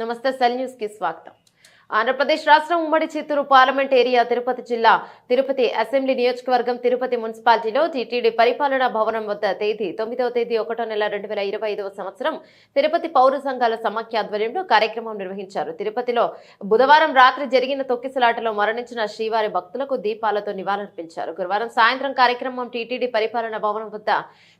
నమస్తే సెల్ న్యూస్కి స్వాగతం. ఆంధ్రప్రదేశ్ రాష్ట్రం ఉమ్మడి చిత్తూరు పార్లమెంట్ ఏరియా తిరుపతి జిల్లా తిరుపతి అసెంబ్లీ నియోజకవర్గం తిరుపతి మున్సిపాలిటీలో టీటీడీ పరిపాలనా భవనం వద్ద తేదీ తొమ్మిదవ తేదీ ఒకటో నెల రెండు వేల ఇరవై ఐదవ సంవత్సరం తిరుపతి పౌర సంఘాల సమాఖ్య ఆధ్వర్యంలో కార్యక్రమం నిర్వహించారు. తిరుపతిలో బుధవారం రాత్రి జరిగిన తొక్కిసలాటలో మరణించిన శ్రీవారి భక్తులకు దీపాలతో నివాళులర్పించారు. గురువారం సాయంత్రం కార్యక్రమం టీటీడీ పరిపాలనా భవనం వద్ద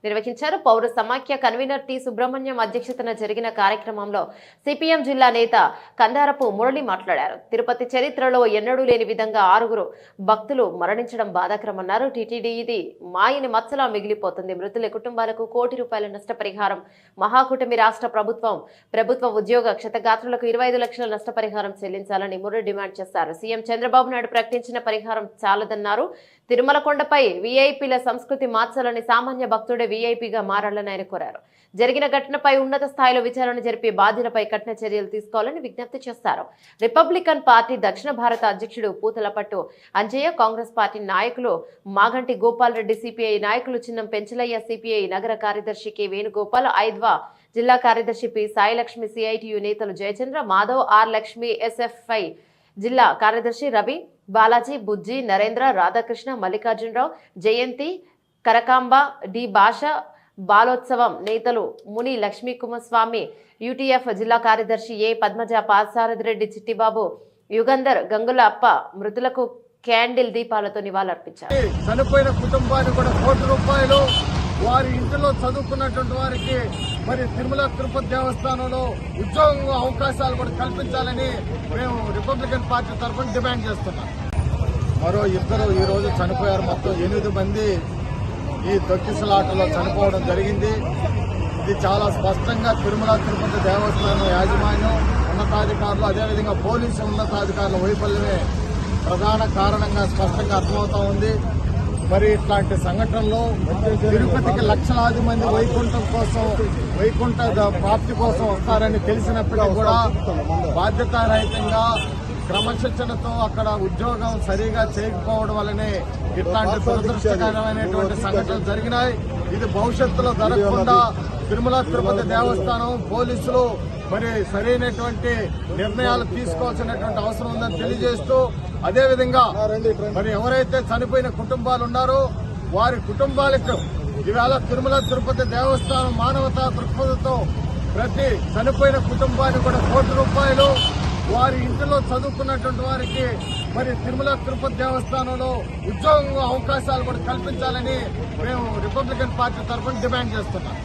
నిర్వహించారు. పౌర సమాఖ్య కన్వీనర్ టి. సుబ్రహ్మణ్యం అధ్యక్షతన జరిగిన కార్యక్రమంలో సిపిఎం జిల్లా నేత కందారపు మురళి మాట్లాడారు. తిరుపతి చరిత్రలో ఎన్నడూ లేని విధంగా ఆరుగురు భక్తులు మరణించడం బాధాకరమన్నారు. టీటీడీ ఇది మాయని మచ్చలా మిగిలిపోతుంది. మృతుల కుటుంబాలకు కోటి రూపాయల నష్టపరిహారం. మహాకూటమి రాష్ట్ర ప్రభుత్వం ప్రభుత్వ ఉద్యోగ క్షతగాత్రులకు ఇరవై ఐదు లక్షల నష్టపరిహారం చెల్లించాలని మురళి డిమాండ్ చేశారు. సీఎం చంద్రబాబు నాయుడు ప్రకటించిన పరిహారం చాలదన్నారు. తిరుమలకొండపై వీఐపీల సంస్కృతి మార్చాలని సామాన్య భక్తుడే వీఐపీగా మారాలని ఆయన కోరారు. జరిగిన ఘటనపై ఉన్నత స్థాయిలో విచారణ జరిపి బాధ్యులపై కఠిన చర్యలు తీసుకోవాలని విజ్ఞప్తి చేశారు. రిపబ్లికన్ పార్టీ దక్షిణ భారత అధ్యక్షుడు పూతలపట్టు అంజయ్య కాంగ్రెస్ పార్టీ నాయకులు మాగంటి గోపాల్ రెడ్డి సిపిఐ నాయకులు చిన్నం పెంచలయ్య సిపిఐ నగర కార్యదర్శి కె వేణుగోపాల్ ఐద్వా జిల్లా కార్యదర్శి పి సాయిలక్ష్మి సిఐటియు నేతలు జయచంద్ర మాధవ్ ఆర్ లక్ష్మి ఎస్ఎఫ్ఐ జిల్లా కార్యదర్శి రవి బాలాజీ బుజ్జి నరేంద్ర రాధాకృష్ణ మల్లికార్జునరావు జయంతి కరకాంబ డి భాష బాలోత్సవం నేతలు ముని లక్ష్మీ కుమస్వామి యూటీఎఫ్ జిల్లా కార్యదర్శి ఏ పద్మజ పాసారథిరెడ్డి చిట్టిబాబు యుగంధర్ గంగుల అప్ప మృతులకు క్యాండిల్ దీపాలతో నివాళులర్పించారు. చనిపోయిన కుటుంబానికి కూడా కోటి రూపాయలు వారి ఇంటిలో చదువుకున్నటువంటి వారికి మరి తిరుమల తిరుపతి దేవస్థానంలో ఉద్యోగం అవకాశాలు కూడా కల్పించాలని మేము రిపబ్లికన్ పార్టీ తరఫున డిమాండ్ చేస్తున్నాం. మరో ఇద్దరు ఈరోజు చనిపోయారు. మొత్తం ఎనిమిది మంది ఈ తొక్కిసలాటలో చనిపోవడం జరిగింది. ఇది చాలా స్పష్టంగా తిరుమల తిరుపతి దేవస్థానం యాజమాన్యం ఉన్నతాధికారులు అదేవిధంగా పోలీసు ఉన్నతాధికారుల వైఫల్యమే ప్రధాన కారణంగా స్పష్టంగా అర్థమవుతా ఉంది. మరి ఇట్లాంటి సంఘటనలు తిరుపతికి లక్షలాది మంది వైకుంఠం కోసం వైకుంఠ ప్రాప్తి కోసం వస్తారని తెలిసినప్పటికీ కూడా బాధ్యతారహితంగా క్రమశిక్షణతో అక్కడ ఉద్యోగం సరిగా చేయకపోవడం వల్లనే ఇట్లాంటి దురదృష్టకరమైనటువంటి సంఘటనలు జరిగినాయి. ఇది భవిష్యత్తులో జరగకుండా తిరుమల తిరుపతి దేవస్థానం పోలీసులు మరి సరైనటువంటి నిర్ణయాలు తీసుకోవాల్సినటువంటి అవసరం ఉందని తెలియజేస్తూ అదేవిధంగా మరి ఎవరైతే చనిపోయిన కుటుంబాలు ఉన్నారో వారి కుటుంబాలకు ఈవేళ తిరుమల తిరుపతి దేవస్థానం మానవతా దృక్పథంతో ప్రతి చనిపోయిన కుటుంబానికి కూడా కోటి రూపాయలు వారి ఇంటిలో చదువుకున్నటువంటి వారికి మరి తిరుమల తిరుపతి దేవస్థానంలో ఉద్యోగం అవకాశాలు కూడా కల్పించాలని మేము రిపబ్లికన్ పార్టీ తరఫున డిమాండ్ చేస్తున్నాం.